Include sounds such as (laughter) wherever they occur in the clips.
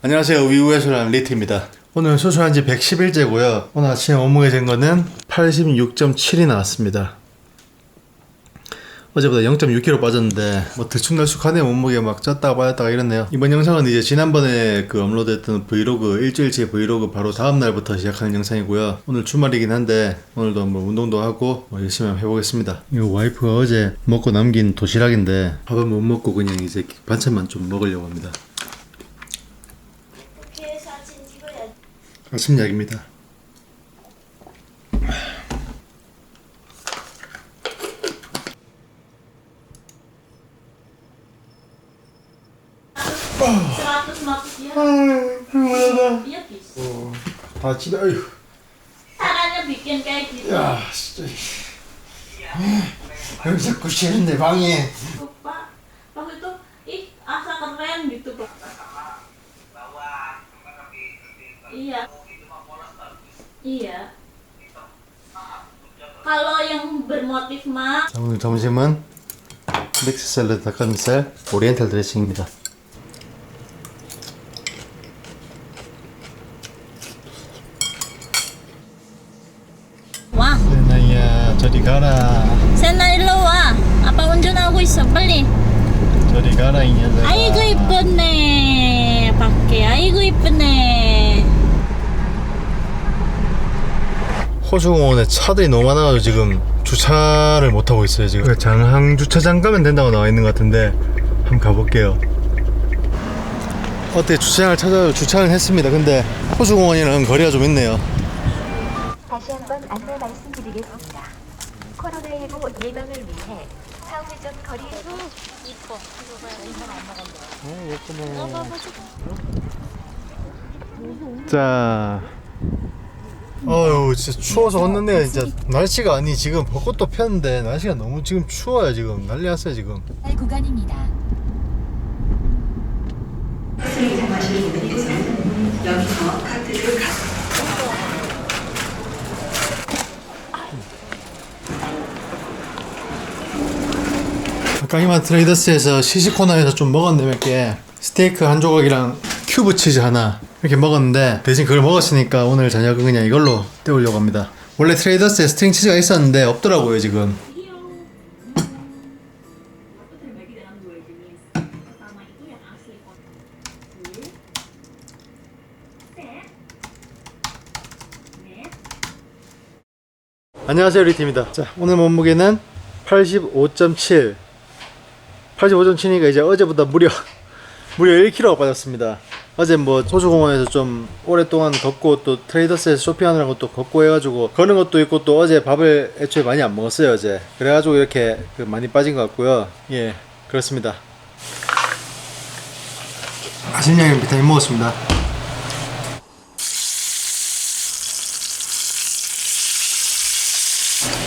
안녕하세요. 위우에서라는 리트입니다. 오늘 수술한 지 110일째고요. 오늘 아침에 몸무게 잰 거는 86.7이 나왔습니다. 어제보다 0.6kg 빠졌는데 뭐 들쑥날쑥하네 몸무게 막 쪘다가 빠졌다가 이랬네요. 이번 영상은 이제 지난번에 그 업로드했던 브이로그 일주일째 브이로그 바로 다음 날부터 시작하는 영상이고요. 오늘 주말이긴 한데 오늘도 뭐 운동도 하고 뭐 열심히 한번 해보겠습니다. 이거 와이프가 어제 먹고 남긴 도시락인데 밥은 못 먹고 그냥 이제 반찬만 좀 먹으려고 합니다. 이렇게 사진 찍어야 아침 약입니다. bisa 다 찌다. 아휴. 야, 진짜. 여기 자꾸 싫은데 방에. Iya kalau yang bermotif mah 자, 오늘 점심은 믹스 샐러드 닭가슴살 오리엔탈 드레싱입니다. wah 세나야, 저리 가라. Sena 일로 와 아빠 운전하고 있어 빨리 저리 가라 이 녀석아. 아이고 이쁘네 밖에 아이고 이쁘네 호수공원에 차들이 너무 많아가지고 지금 주차를 못 하고 있어요 지금. 장항 주차장 가면 된다고 나와 있는 것 같은데 한번 가볼게요. 어때 주차장을 찾아 주차를 했습니다. 근데 호수공원이랑 거리가 좀 있네요. 다시 한번 안내 말씀드리겠습니다. 코로나19 예방을 위해 사후회전 거리에서 자. 어유 진짜 추워서 걷는데 진짜 날씨가 아니 지금 벚꽃도 폈는데 날씨가 너무 지금 추워요 지금. 난리 났어요 지금. 구간입니다. 아까 이만 트레이더스에서 시식 코너에서 좀 먹었는데 몇 개. 스테이크 한 조각이랑 큐브 치즈 하나 이렇게 먹었는데 대신 그걸 먹었으니까 오늘 저녁은 그냥 이걸로 때우려고 합니다. 원래 트레이더스에 스트링 치즈가 있었는데 없더라고요 지금. 안녕하세요 리티입니다. 자 오늘 몸무게는 85.7 85.7이니까 이제 어제보다 무려 무려 1kg가 빠졌습니다. 어제 뭐 호수공원에서 좀 오랫동안 걷고 또 트레이더스에서 쇼핑하느라고 또 걷고 해가지고 거는 것도 있고 또 어제 밥을 애초에 많이 안 먹었어요 어제. 그래가지고 이렇게 그 많이 빠진 것 같고요. 예 그렇습니다. 맛있는 양의 비타민 먹었습니다.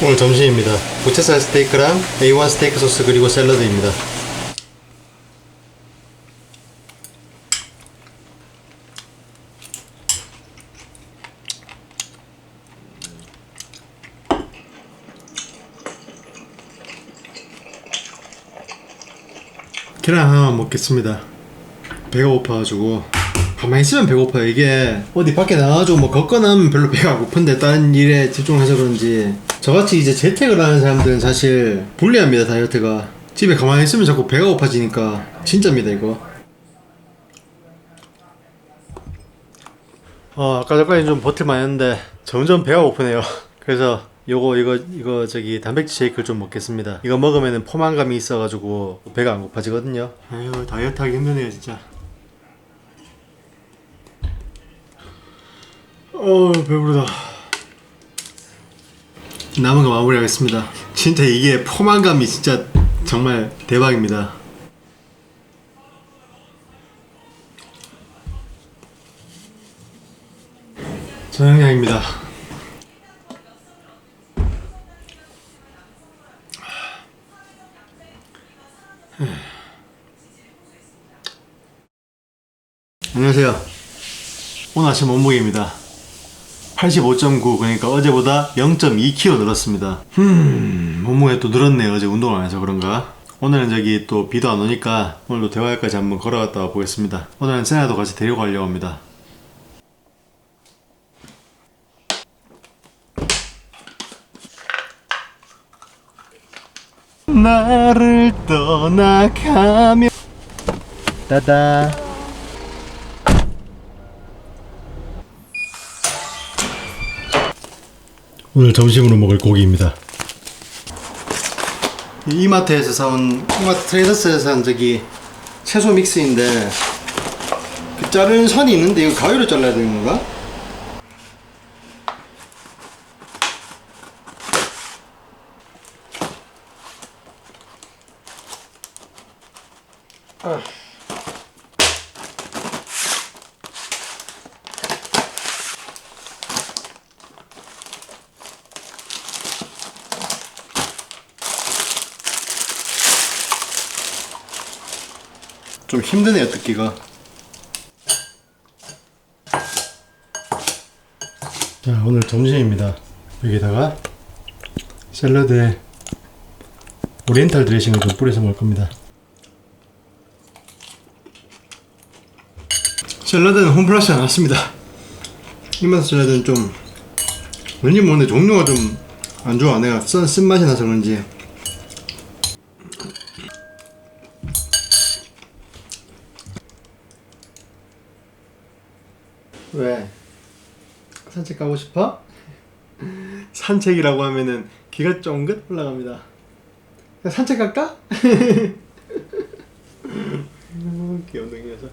오늘 점심입니다. 부채살 스테이크랑 A1 스테이크 소스 그리고 샐러드입니다. 하나만 먹겠습니다. 배가 고파가지고. 가만히 있으면 배고파요. 이게 어디 밖에 나가가지고 뭐 걷거나 별로 배가 고픈데 다른 일에 집중해서 그런지. 저같이 이제 재택을 하는 사람들은 사실 불리합니다 다이어트가. 집에 가만히 있으면 자꾸 배가 고파지니까. 진짜입니다 이거. 어 아까 전까지 좀 버틸만 했는데 점점 배가 고프네요. 그래서 요거 이거 이거 저기 단백질 쉐이크를 좀 먹겠습니다. 이거 먹으면은 포만감이 있어가지고 배가 안 고파지거든요. 아유 다이어트 하기 힘드네요 진짜. 어 배부르다. 남은 거 마무리하겠습니다. 진짜 이게 포만감이 진짜 정말 대박입니다. 저녁량입니다 안녕하세요 오늘 아침 몸무게입니다 85.9 그러니까 어제보다 0.2kg 늘었습니다. 음 몸무게 또 늘었네요. 어제 운동을 안 해서 그런가. 오늘은 저기 또 비도 안 오니까 오늘도 대화역까지 한번 걸어갔다 와 보겠습니다. 오늘은 세나도 같이 데리고 가려고 합니다. 나를 떠나가며 따다 오늘 점심으로 먹을 고기입니다. 이 이마트에서 사온 이마트 트레이더스에서 산 저기 채소 믹스인데 그 자르는 선이 있는데 이거 가위로 잘라야 되는 건가? 좀 힘드네요 뜯기가. 자 오늘 점심입니다. 여기다가 샐러드에 오리엔탈 드레싱을 좀 뿌려서 먹을 겁니다. 샐러드는 홈플러스 안 왔습니다. 이맛 샐러드는 좀 왠지 모르는데 종류가 좀 안 좋아. 내가 쓴, 쓴맛이 나서 그런지 왜? 산책 가고 싶어? (laughs) 산책이라고 하면은 기가 쫑긋 올라갑니다. 산책 갈까? (laughs) 음, 귀염둥이여서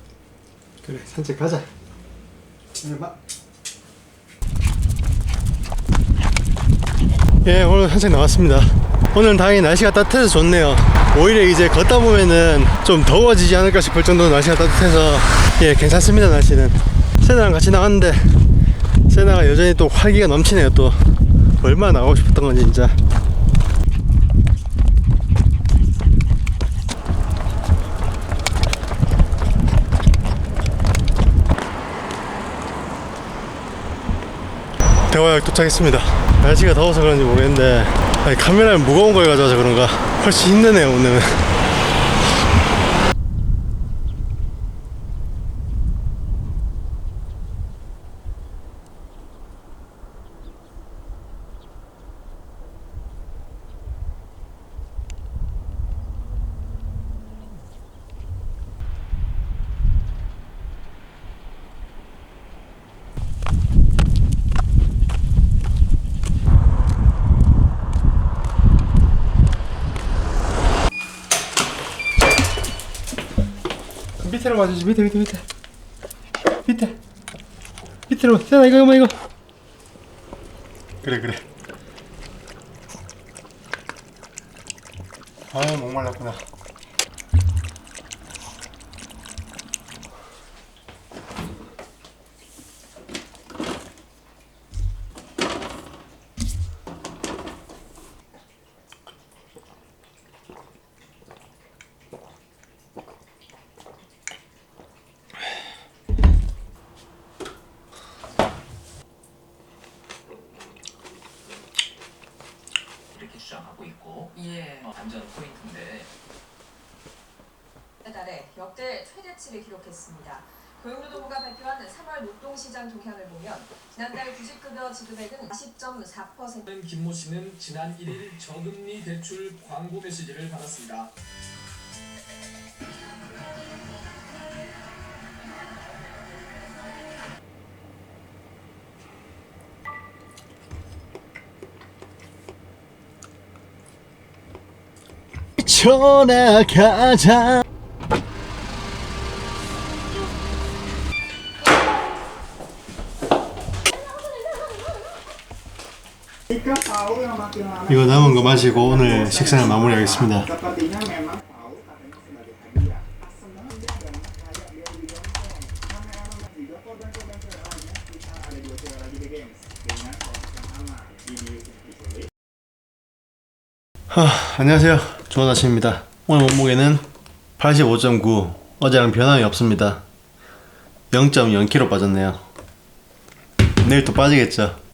그래 산책 가자. 해봐. 예 오늘 산책 나왔습니다. 오늘 다행히 날씨가 따뜻해서 좋네요. 오히려 이제 걷다 보면은 좀 더워지지 않을까 싶을 정도로 날씨가 따뜻해서 예 괜찮습니다 날씨는. 세나랑 같이 나갔는데 세나가 여전히 또 활기가 넘치네요. 또 얼마나 나가고 싶었던 건지 진짜. 대화역 도착했습니다. 날씨가 더워서 그런지 모르겠는데 아니, 카메라를 무거운 걸 가져와서 그런가? 훨씬 힘드네요 오늘은 맞아주지. 밑에 밑에 밑에. 밑에. 밑으로. 세나 이거 이거 이거. 그래 그래. 아 목말랐구나 이렇게 주장하고 있고 예. 어, 안전 포인트인데 달에 역대 최대치를 기록했습니다. 고용노동부가 발표한 3월 노동시장 동향을 보면 구직급여 지급액은 10.4% 김모 씨는 지난 1일 저금리 대출 광고 메시지를 받았습니다. 전화가자 이거 남은 거 마시고 오늘 식사를 마무리하겠습니다. 하, 안녕하세요. 좋은 아침입니다. 오늘 몸무게는 85.9. 어제랑 변함이 없습니다. 0.0kg 빠졌네요. 내일 또 빠지겠죠.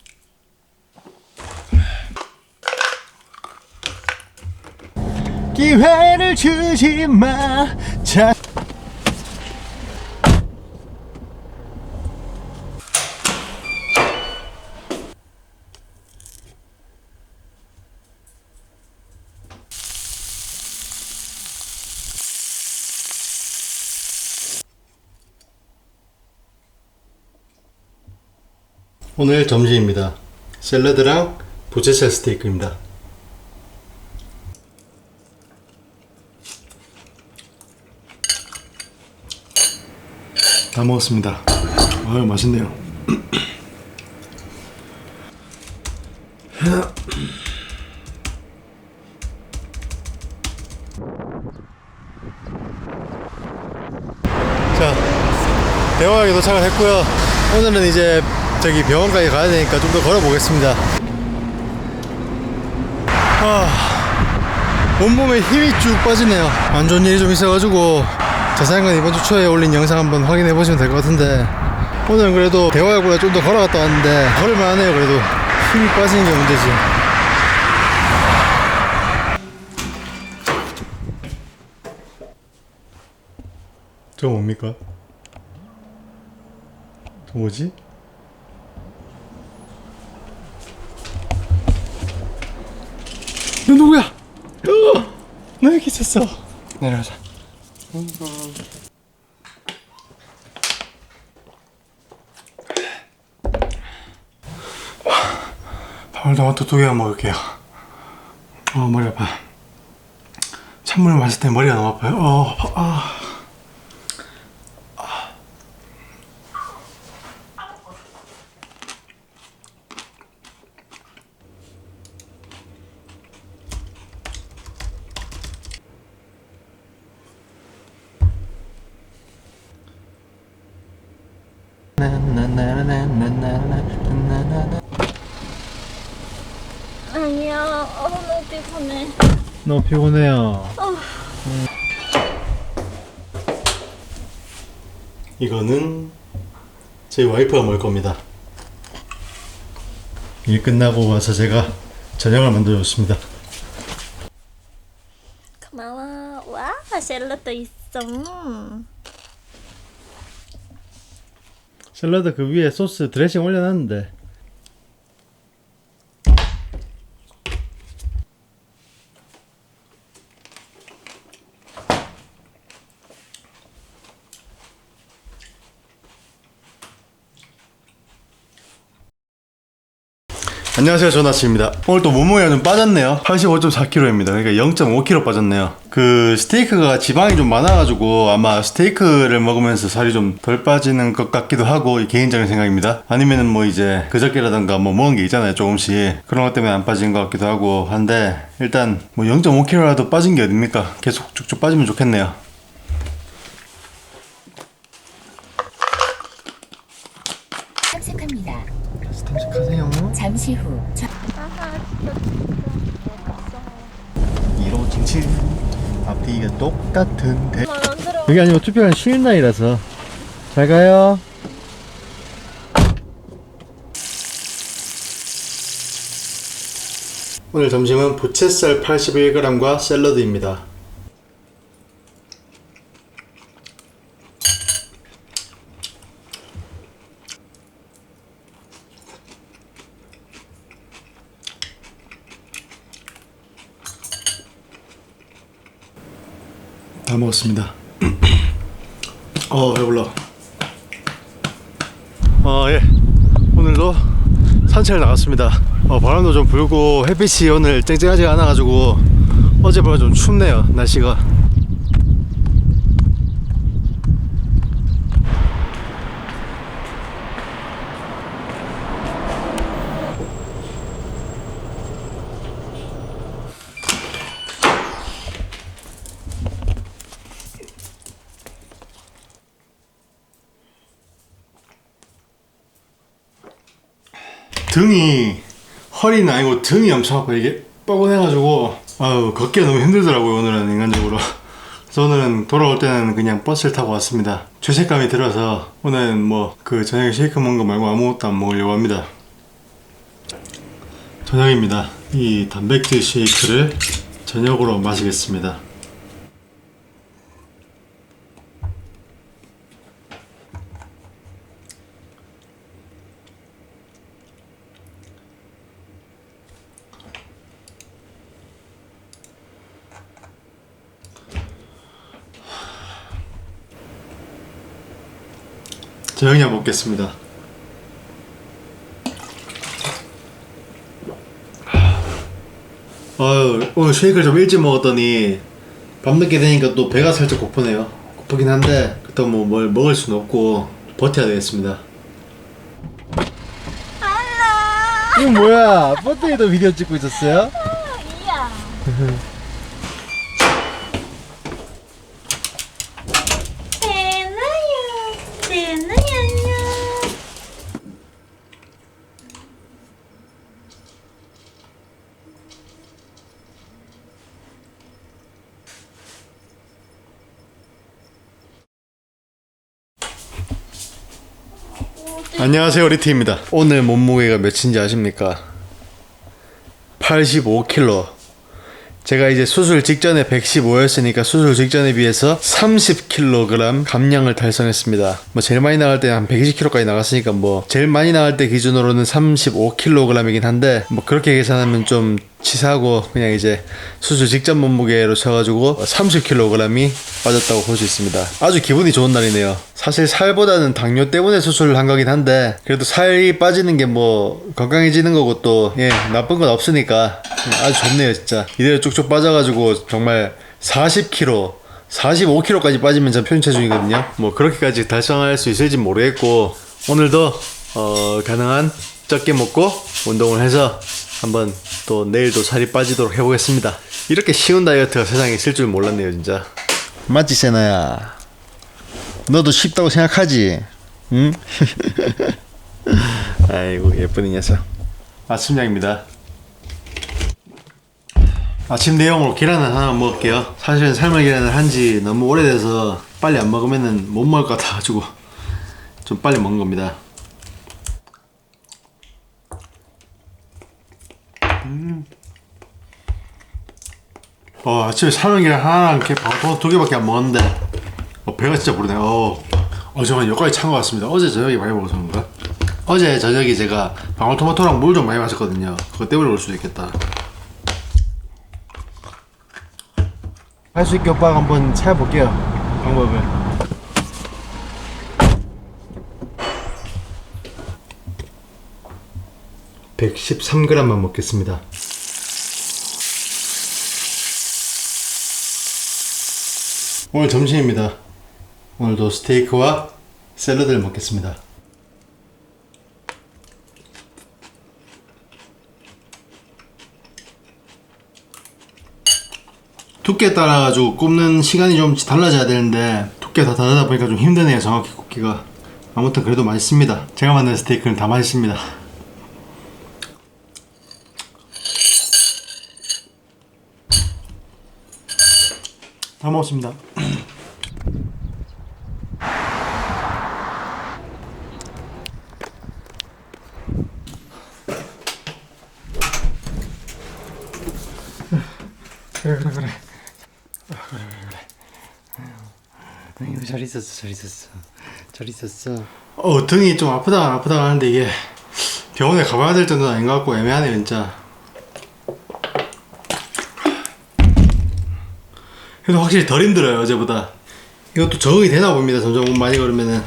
기회를 주지 마. 자. 오늘 점심입니다. 샐러드랑 부채살 스테이크입니다. 다 먹었습니다. 아유 맛있네요. 자, 대화역에 도착을 했고요. 오늘은 이제 저기 병원까지 가야 되니까 좀 더 걸어보겠습니다. 아, 온몸에 힘이 쭉 빠지네요. 안 좋은 일이 좀 있어가지고 자세한 이번 주 초에 올린 영상 한번 확인해 보시면 될 것 같은데 오늘은 그래도 대화역보다 좀더 걸어갔다 왔는데 걸을만 하네요 그래도 힘이 빠지는 게 문제지 저 뭡니까? 저 뭐지? 너 누구야? 어! 너 여기 있었어 내려가자 밥을 토마토 두 개만 먹을게요. 어, 머리 아파. 찬물 마실 때 머리가 너무 아파요. 어, 아파. 아. 아니야. 어, 너무 피곤해. 너무 피곤해요. 음. 이거는 제 와이프가 먹을 겁니다. 일 끝나고 와서 제가 저녁을 만들어줬습니다. 고마워. 와, 샐러드 있어. 샐러드 그 위에 소스 드레싱 올려놨는데 안녕하세요 조나스입니다. 오늘 또 몸무게가 좀 빠졌네요. 85.4kg입니다. 그러니까 0.5kg 빠졌네요. 그 스테이크가 지방이 좀 많아가지고 아마 스테이크를 먹으면서 살이 좀 덜 빠지는 것 같기도 하고 이 개인적인 생각입니다. 아니면은 뭐 이제 그저께라던가 뭐 먹은 게 있잖아요 조금씩. 그런 것 때문에 안 빠진 것 같기도 하고 한데 일단 뭐 0.5kg라도 빠진 게 어딥니까? 계속 쭉쭉 빠지면 좋겠네요 잠시 후. 좌- 1577 앞뒤가 똑같은데. 여기 아니면 투표가 쉬는 날이라서. 잘 가요. 오늘 점심은 부채살 81g과 샐러드입니다 먹었습니다. (clears throat) 어 배불러? 어 예. 오늘도 산책을 나갔습니다. 어, 바람도 좀 불고 햇빛이 오늘 쨍쨍하지가 않아 가지고 어제보다 좀 춥네요 날씨가 등이 허리는 아니고 등이 엄청 아파. 이게 뻐근해가지고 아유 걷기가 너무 힘들더라고요 오늘은 인간적으로. 그래서 오늘은 돌아올 때는 그냥 버스를 타고 왔습니다. 죄책감이 들어서 오늘은 뭐 그 저녁에 쉐이크 먹은 거 말고 아무것도 안 먹으려고 합니다. 저녁입니다. 이 단백질 쉐이크를 저녁으로 마시겠습니다. 저녁 먹겠습니다. 아유, 오늘 쉐이크를 좀 일찍 먹었더니 밤늦게 되니까 또 배가 살짝 고프네요. 고프긴 한데 또뭐뭘 먹을 수는 없고 버텨야 되겠습니다. 이거 뭐야? 버터에도 비디오 찍고 있었어요? Iya. (laughs) Tenaya, 안녕하세요 리티입니다. 오늘 몸무게가 몇인지 아십니까? 85kg 제가 이제 수술 직전에 115였으니까 수술 직전에 비해서 30kg 감량을 달성했습니다. 뭐 제일 많이 나갈 때 한 120kg까지 나갔으니까 뭐 제일 많이 나갈 때 기준으로는 35kg이긴 한데 뭐 그렇게 계산하면 좀 치사하고 그냥 이제 수술 직전 몸무게로 쳐가지고 30kg이 빠졌다고 볼 수 있습니다. 아주 기분이 좋은 날이네요. 사실 살보다는 당뇨 때문에 수술을 한 거긴 한데 그래도 살이 빠지는 게 뭐 건강해지는 거고 또 예, 나쁜 건 없으니까 아주 좋네요 진짜. 이대로 쭉쭉 빠져가지고 정말 40kg 45kg까지 빠지면 전 표준 체중이거든요. 뭐 그렇게까지 달성할 수 있을지 모르겠고 오늘도 어, 가능한 적게 먹고 운동을 해서 한번 또 내일도 살이 빠지도록 해보겠습니다. 이렇게 쉬운 다이어트가 세상에 있을 줄 몰랐네요, 진짜. 맞지, 세나야? 너도 쉽다고 생각하지? 응? (laughs) 아이고, 예쁜 이 녀석. 아침약입니다. 아침 내용으로 계란을 하나 먹을게요. 사실은 삶은 계란을 한 지 너무 오래돼서 빨리 안 먹으면 못 먹을 것 같아가지고 좀 빨리 먹는 겁니다. 어, 아침에 계란 하나랑 이렇게 두 개밖에 안 먹었는데 어, 배가 진짜 부르네. 어, 어 정말 여기까지 찬 것 같습니다. 어제 저녁에 많이 먹어서 그런가? 어제 저녁에 제가 방울토마토랑 물 좀 많이 마셨거든요. 그거 때문에 올 수도 있겠다. 할 수 있게 오빠가 한번 찾아볼게요. 방법을. (113g만) 먹겠습니다. 오늘 점심입니다. 오늘도 스테이크와 샐러드를 먹겠습니다. 두께 따라가지고 굽는 시간이 좀 달라져야 되는데 두께 다 다르다 보니까 좀 힘드네요 정확히 굽기가 아무튼 그래도 맛있습니다 제가 만든 스테이크는 다 맛있습니다 다 먹었습니다. 그래 그래 그래. 아이고 잘 있었어 잘 있었어. 잘 있었어. 어 등이 좀 아프다 아프다 하는데 이게 병원에 가봐야 될 정도는 아닌 것 같고 애매하네 진짜 그래도 확실히 덜 힘들어요 어제보다 이것도 적응이 되나 봅니다 점점 몸 많이 걸으면은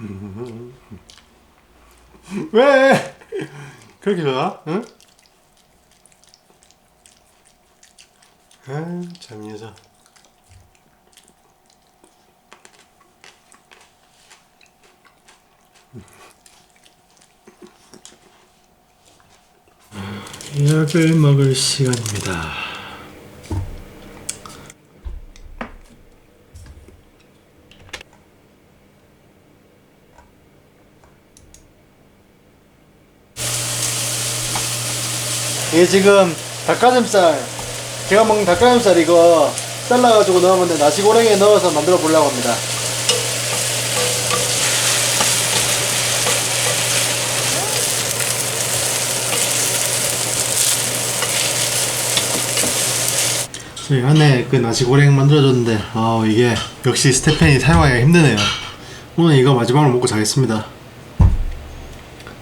(laughs) 왜 그렇게 좋아? 응? 아참 녀석 약을 먹을 시간입니다. 이게 지금 닭가슴살 제가 먹는 닭가슴살 이거 잘라가지고 넣으면 나시고랭에 넣어서 만들어 보려고 합니다. 저희 안에 그 나시고랭 만들어줬는데 아 이게 역시 스테펜이 사용하기가 힘드네요. 오늘 이거 마지막으로 먹고 자겠습니다.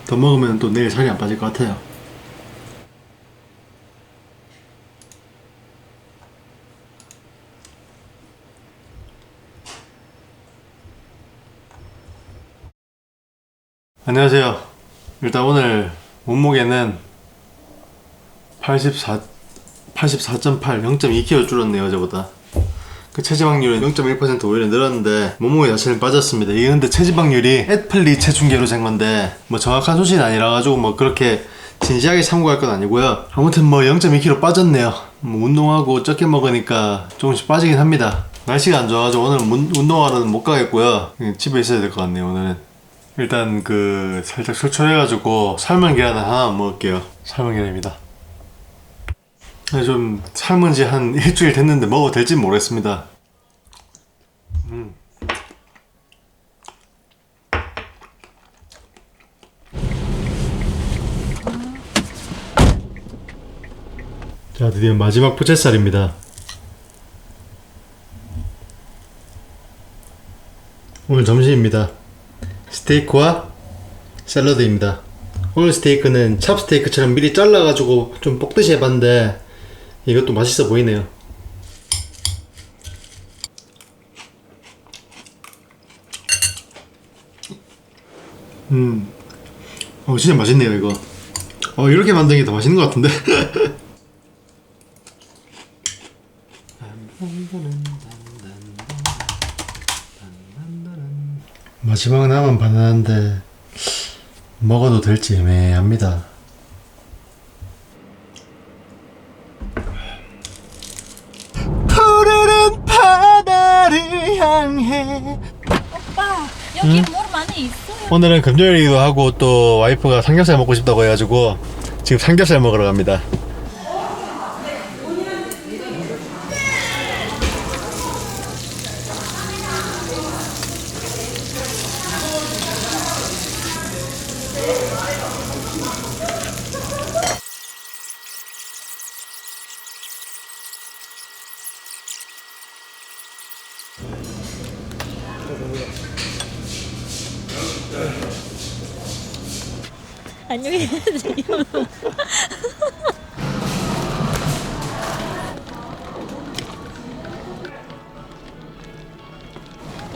더 먹으면 또 내일 살이 안 빠질 것 같아요. 안녕하세요. 일단 오늘 몸무게는 84 84.8, 0.2kg 줄었네요 어제보다. 그 체지방률은 0.1% 오히려 늘었는데 몸무게 자체는 빠졌습니다. 이게 근데 체지방률이 애플리 체중계로 잰 건데 뭐 정확한 소식은 아니라 가지고 뭐 그렇게 진지하게 참고할 건 아니고요. 아무튼 뭐 0.2kg 빠졌네요. 뭐 운동하고 적게 먹으니까 조금씩 빠지긴 합니다. 날씨가 안 좋아가지고 오늘 은 운동하러는 못 가겠고요. 그냥 집에 있어야 될 것 같네요 오늘은. 일단 그 살짝 출출해가지고 삶은 계란 하나 먹을게요. 삶은 계란입니다. 네, 좀 삶은 지 한 일주일 됐는데 먹어도 될지 모르겠습니다. 음. 자, 드디어 마지막 부채살입니다. 오늘 점심입니다. 스테이크와 샐러드입니다. 오늘 스테이크는 찹스테이크처럼 미리 잘라가지고 좀 볶듯이 해봤는데 이것도 맛있어 보이네요. 음, 어 진짜 맛있네요 이거. 어 이렇게 만드는 게더 맛있는 것 같은데. (laughs) 마지막 남은 바나나인데 먹어도 될지 애매합니다. 푸르른 바다를 향해 오빠 여기 물 많이 있어요. 오늘은 금요일이기도 하고 또 와이프가 삼겹살 먹고 싶다고 해가지고 지금 삼겹살 먹으러 갑니다. 안녕히 계세요.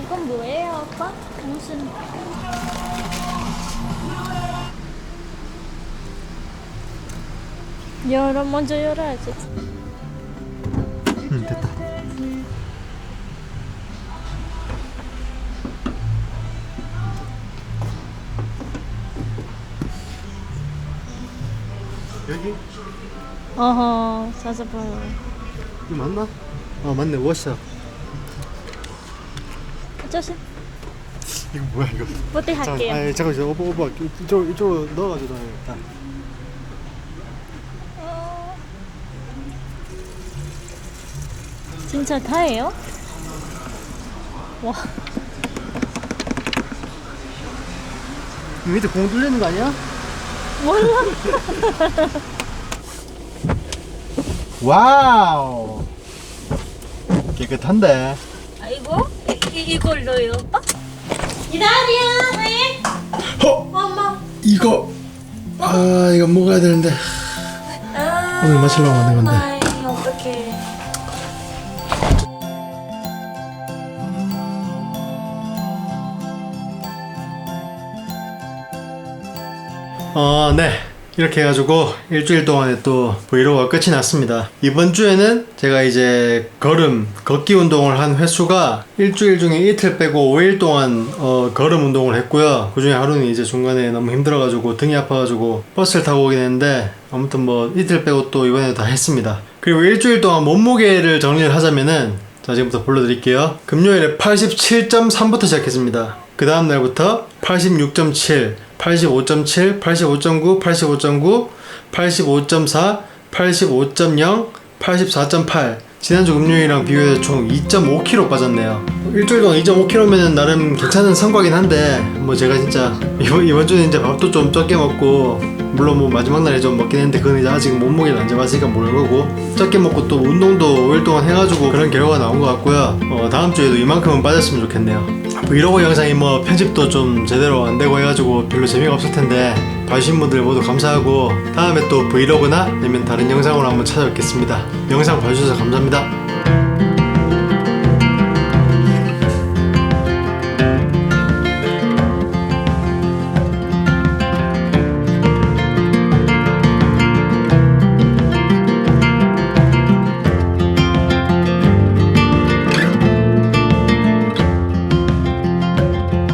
이건 뭐예요, 오빠? 무슨? 열어 먼저 열어야지. 어허, 찾아봐요. 이거 맞나? 어 맞네 워셔. 아저씨, 이거 뭐야 이거? 뽀대 할게요. 아 잠깐 저 오빠 오빠 이쪽 이쪽으로 넣어가지고 일단. 어. 진짜 다예요? 와, 이 밑에 공 뚫리는 거 아니야? 몰라. (laughs) 와우. 깨끗한데. 아이고, 이, 이걸로요, 오빠? 기다려, 네. 어 엄마. 이거 아 이거 먹어야 되는데 아, 오늘 마시려고 만든 건데. 아이, 어떡해. 어, 네. 이렇게 해가지고 일주일 동안에 또 브이로그가 끝이 났습니다. 이번 주에는 제가 이제 걸음, 걷기 운동을 한 횟수가 일주일 중에 이틀 빼고 5일 동안 어, 걸음 운동을 했고요. 그 중에 하루는 이제 중간에 너무 힘들어가지고 등이 아파가지고 버스를 타고 오긴 했는데 아무튼 뭐 이틀 빼고 또 이번에 다 했습니다. 그리고 일주일 동안 몸무게를 정리를 하자면은 자 지금부터 불러드릴게요. 금요일에 87.3부터 시작했습니다. 그 다음 날부터 86.7, 85.7, 85.9, 85.9, 85.4, 85.0, 84.8. 지난주 금요일이랑 비교해서 총 2.5kg 빠졌네요. 일주일 동안 2.5kg면은 나름 괜찮은 성과긴 한데, 뭐 제가 진짜 이번, 이번 주는 이제 밥도 좀 적게 먹고, 물론 뭐 마지막 날에 좀 먹긴 했는데 그건 이제 아직 몸무게를 안 잡았으니까 모르는 거고 적게 먹고 또 운동도 5일 동안 해가지고 그런 결과가 나온 것 같고요 어, 다음 주에도 이만큼은 빠졌으면 좋겠네요 브이로그 영상이 뭐 편집도 좀 제대로 안 되고 해가지고 별로 재미가 없을 텐데 봐주신 분들 모두 감사하고 다음에 또 브이로그나 아니면 다른 영상으로 한번 찾아뵙겠습니다. 영상 봐주셔서 감사합니다